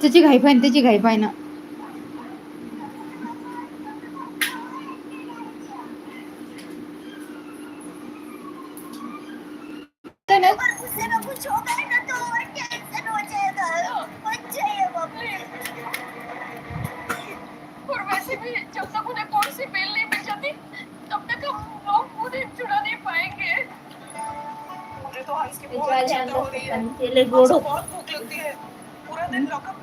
त्याची घाई पाय त्याची घाई पाय ना और वैसे भी जब तक उन्हें कौन सी बेल नहीं मिल जाती तब तक हम लोग उन्हें चुरा नहीं पाएँगे मुझे तो हंस की बहुत चिंता हो रही है आधी केले गोड बहुत भूख लगती है पूरा दिन लॉकअप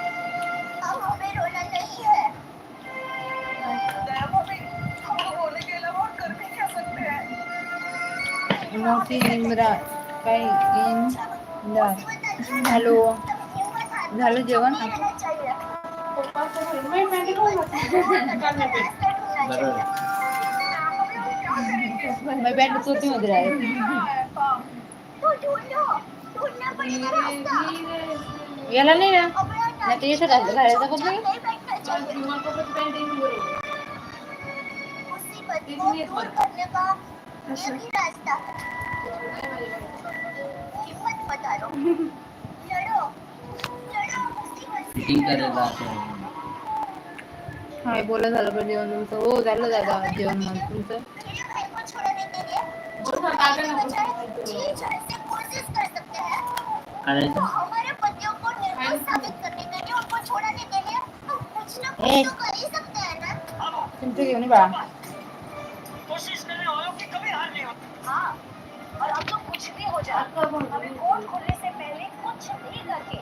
हैं मोहसिन इमरान काय इन हॅलो. झालं जेवण? मी बॅट चोटी मध्ये राहील याला नाही ना? नाही ते याच्यात घाल- घालायचं का तुम्ही? फिटिंग करायला असं हाय बोला झालं का जेवण तुमचं हो झालं दादा जेवण मग तुमचं. तो ही हैं तुमचं घेऊन ये बाळा कोशिश करने वालों की कभी हार नहीं होती हाँ और अब तो कुछ भी हो जाए। हमें कोर्ट खुलने से पहले कुछ भी करके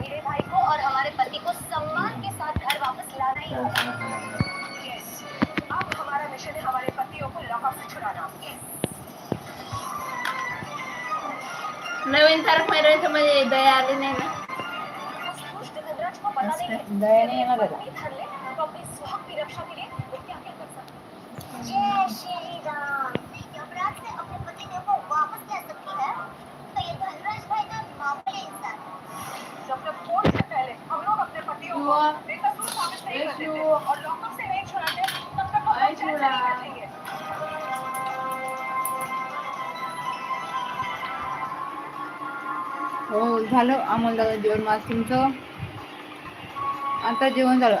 मेरे भाई को और हमारे पति को सम्मान के साथ घर वापस लाना ही होगा. अब हमारा मिशन है हमारे पतियों को लॉकअप से छुड़ाना. नवीन तारक मेहताचं मध्ये दया आली नाही ना उस धनराज को पता नहीं है दया नहीं है ना तो अपनी सुहाग की रक्षा के लिए क्या क्या कर सकता है। जय श्री राम। यमराज से अपने पति देव को वापस ला सकती है? तो ये धनराज भाई तो मामूली इंसान है। कोर्ट से पहले हम लोग अपने पतियों को बेकसूर साबित नहीं कर देते और लॉकअप से नहीं छुड़ाते तब तक हम लोग नहीं बैठेंगे हो झालं अमोल दादा जेवण माझ तुमचं? आता जेवण झालं.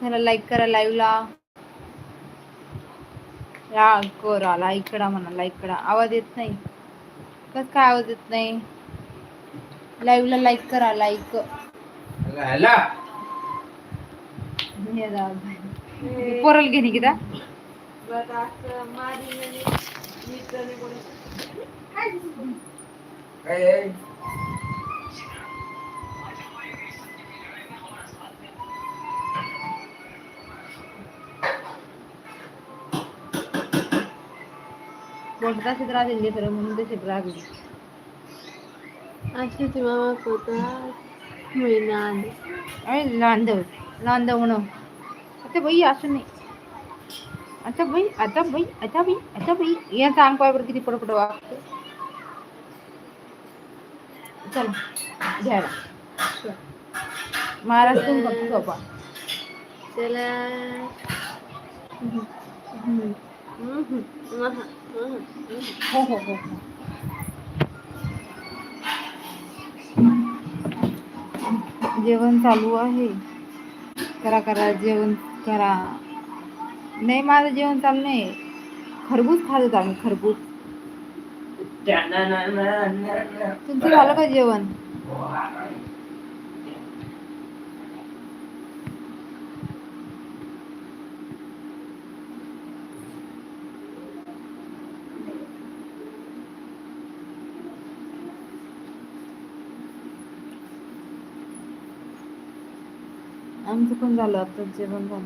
चला लाईक करा लाईव्हला या करा लाईक करा म्हणा लाईक करा. आवाज येत नाही. कस काय आवाज येत नाही? लाईव्हला लाईक करा लाईक पोरल घेणे किती काय बोलत असेल राहिले तर म्हणून तसे रागले अशी मामा कोता महिना आली अरे लांदव लांदव म्हणून. आता बाई असं नाही. आता बाई आता बाई आता बाई आता बाई. या सांग पायावर किती पडपड वागतं चला घ्यायला महाराष्ट्र फक्त सोपा चला. हो हो हो. जेवण चालू आहे. करा करा जेवण करा. नाही माझं जेवण चालू नाही. खरबूज खात होतो आम्ही खरबूज. तुमचं झालं का जेवण? आमचं पण झालं आता जेवण झालं.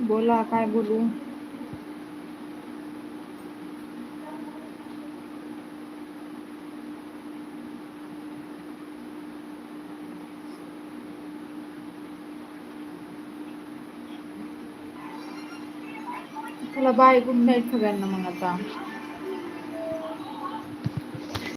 बोला काय बोलू? चला बाय गुड नाईट सगळ्यांना मग आता.